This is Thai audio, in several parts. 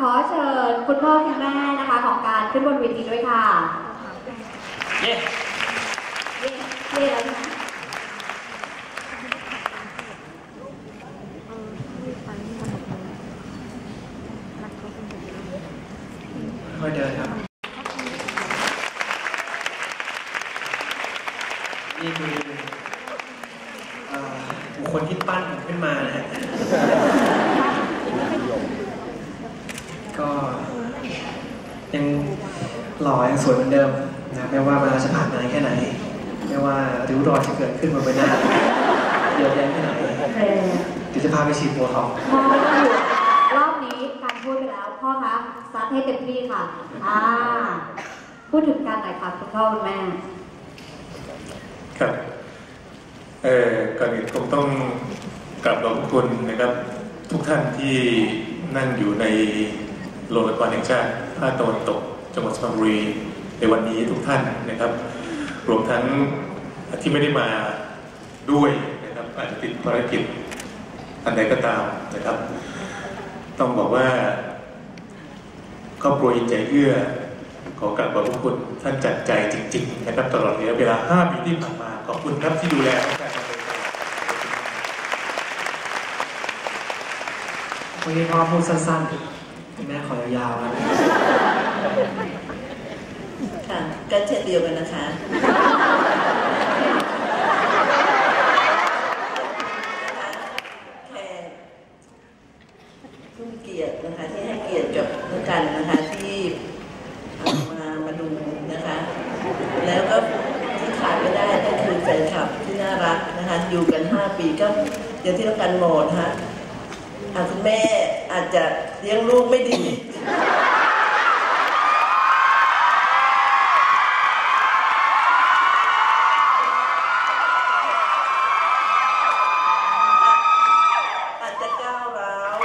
ขอเชิญคุณพ่อคุณแม่นะคะ ของการขึ้นบนเวทีด้วยค่ะ เย้เย้เย้แล้วนะค่อยเดินครับนี่คือเอ่อบุคคลที่ปั้นผมขึ้นมานะฮะ ก็ยังหล่อยังสวยเหมือนเดิมนะไม่ว่าเวลาจะผ่านนานแค่ไหน ไม่ว่าริ้วรอยจะเกิดขึ้นบนใบหน้าเยอะแยะแค่ไหนโอเคเดี๋ยวจะพาไปฉีดโบท็อกซ์มองอยู่รอบนี้การพูดไปแล้วพ่อคะซัดให้เต็มที่ค่ะ อ่า พูดถึงการหน่อยค่ะคุณพ่อคุณแม่ ครับ เอ่อก่อนอื่นผมต้องกราบขอบคุณนะครับ ทุกท่านที่นั่งอยู่ใน โรงละครแห่งชาติภาคตะวันตก จังหวัดสุพรรณบุรีในวันนี้ทุกท่านนะครับ รวมทั้งที่ไม่ได้มาด้วยนะครับอาจจะติดภารกิจอันใดก็ตามนะครับ ต้องบอกว่าครอบครัวอินใจเอื้อขอกราบขอบพระคุณท่านจัดใจจริง ๆ นะครับ ตลอดระยะเวลา 5 ปีที่ผ่านมาขอบคุณครับที่ดูแลการดำเนินการวันนี้พ่อพูดสั้นๆ แม่ขอยาวๆครับค่ะก็เช่นเดียวกันนะคะแขกผู้มีเกียรตินะคะที่ให้เกียรติกับน้องกันนะคะที่มามาดูนะคะ แล้วก็ที่ขาดไม่ได้ก็คือแฟนคลับที่น่ารักนะคะอยู่กัน 5 ปีก็อย่างที่น้องกันบอกนะคะ อะคุณแม่อาจจะเลี้ยงลูกไม่ดี อาจจะก้าวร้าว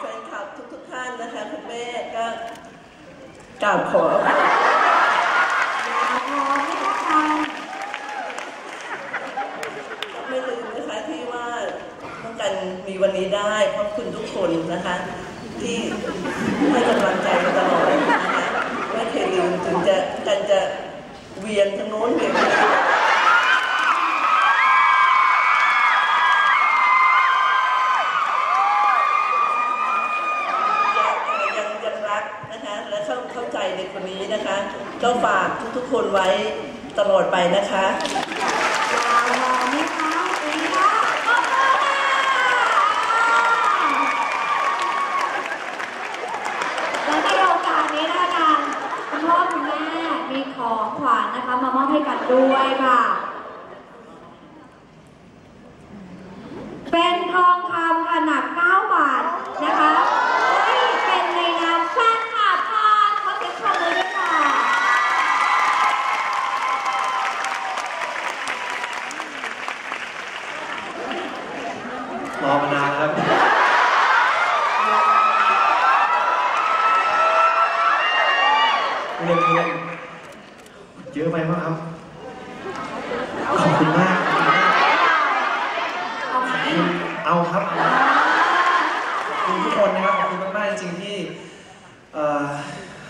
แฟนคลับทุกๆท่านนะคะ คุณแม่ก็กราบขออภัย พอไม่ต้องท ไม่ลืมนะคะที่ว่าต้องกัน มีวันนี้ได้เพราะคุณทุกคนนะคะ ที่ให้กำลังใจมาตลอดนะคะไม่เคยลืมถึงจะกันจะเวียนทางโน้นเวียนทางนี้ยังยังยังรักนะคะและเข้าเข้าใจในคนนี้นะคะก็ฝากทุกๆคนไว้ตลอดไปนะคะำยาวรอไหมคะอีกค่ะและในโอกาสนี้นะคะการคุณพ่อคุณแม่มีของขวัญนะคะ มามอบให้กัน ด้วยค่ะ เป็นทองคำขนาด9บาทนะคะให้เป็นในนามแฟนคลับค่ะขอเสียงปรบมือด้วยค่ะ รอมานานแล้วครับเล่นเล่นเยอะไปมั้งครับ ขอบคุณมาก เอาไหมเอาครับขอบคุณทุกคนนะครับ ขอบคุณมากๆจริงๆที่เอ่อ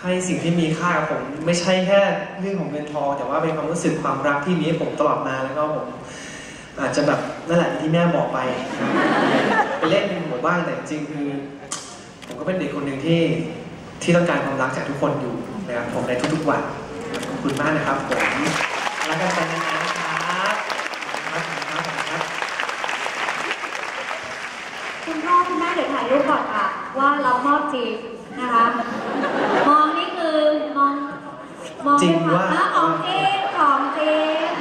ให้สิ่งที่มีค่ากับผมไม่ใช่แค่เรื่องของเงินทองแต่ว่าเป็นความรู้สึกความรักที่มีให้ผมตลอดมาแล้วก็ผมอาจจะแบบนั่นแหละที่แม่บอกไป ไปเล่นเป็นหมู่บ้านแต่จริงๆคือผมก็เป็นเด็กคนหนึ่งที่ที่ต้องการความรักจากทุกคนอยู่นะครับผมในทุกๆวันขอบคุณมากนะครับผมรักกันไปนานๆนะครับครับครับครับ คุณพ่อคุณแม่เดี๋ยวถ่ายรูปก่อนค่ะ ว่าเรามอบจริงนะคะ มองนี่คือมองมองจริงด้วยว่าค่ะของจริงของจริง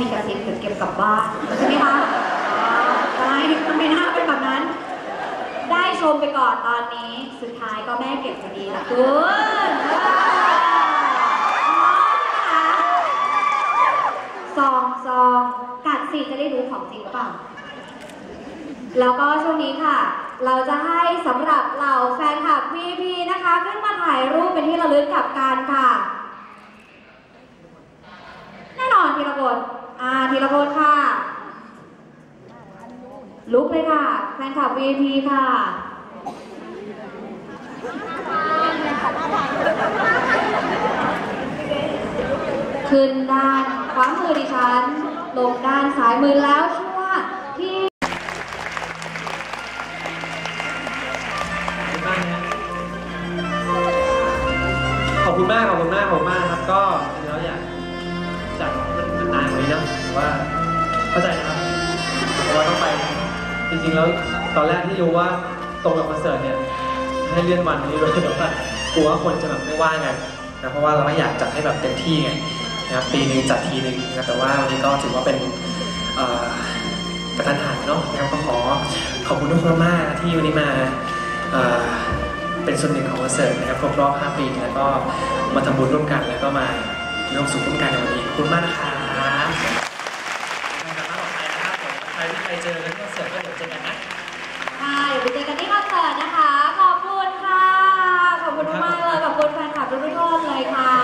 มีกระซิบถึงเก็บกลับบ้านใช่ไหมคะใช่มันไมหน้าเป็นแบบนั้น ได้ชมไปก่อนตอนนี้สุดท้ายก็แม่เก็บจะดีละคุณซองซองกัดสิจะได้รู้ของจริงหรือเปล่าแล้วก็ช่วงนี้ค่ะ เราจะให้สำหรับเหล่าแฟนคลับพีพีนะคะขึ้นมาถ่ายรูปเป็นที่ระลึกกับการค่ะ แน่นอนทีละคน อ่าทีละคนค่ะ ลุกเลยค่ะ แฟนคลับ VIP ค่ะขึ้นด้านขวามือดิฉัน ลงด้านซ้ายมือแล้ว นานกว่านี้นะว่าเข้าใจนะครับเพราะว่าต้องไปจริงๆแล้วตอนแรกที่รู้ว่าตรงกับคอนเสิร์ตเนี่ยให้เลื่อนวันนี้ด้วยแต่ว่ากลัวว่าคนจะแบบไม่ว่างกันะเพราะว่าเราไม่อยากจัดให้แบบเต็มที่ไงนะครับปีหนึ่งจัดทีหนึ่งนะแต่ว่าวันนี้ก็ถือว่าเป็นอ่อกระทันหันเนาะนะครับก็ขอขอบคุณทุกคนมากที่วันนี้มาเอ่อเป็นส่วนหนึ่งของคอนเสิร์ตนะครับครบรอบ 5 ปีแล้วก็มาทำบุญร่วมกันแล้วก็มาร่วมสุขร่วมกันในวันนี้ขอบคุณมากนะครับ ขอบคุณมาปลอดภัยนะครับผมใครที่ไปเจอกันที่คอนเสิร์ตก็เดี๋ยวเจอกันนะค่ไปเจอกันที่คอนเสิร์ตนะคะ ขอบคุณค่ะ ขอบคุณมากๆเลย ขอบคุณแฟนคลับทุกๆท่านเลยค่ะ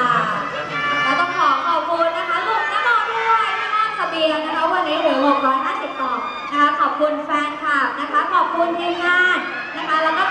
แล้วต้องขอขอบคุณนะคะลุงน้ำมนต์ด้วยที่มอบเสบียงนะคะ วันนี้เหลือ650กล่องนะคะ ขอบคุณแฟนคลับนะคะ ขอบคุณทีมงานนะคะ แล้วก็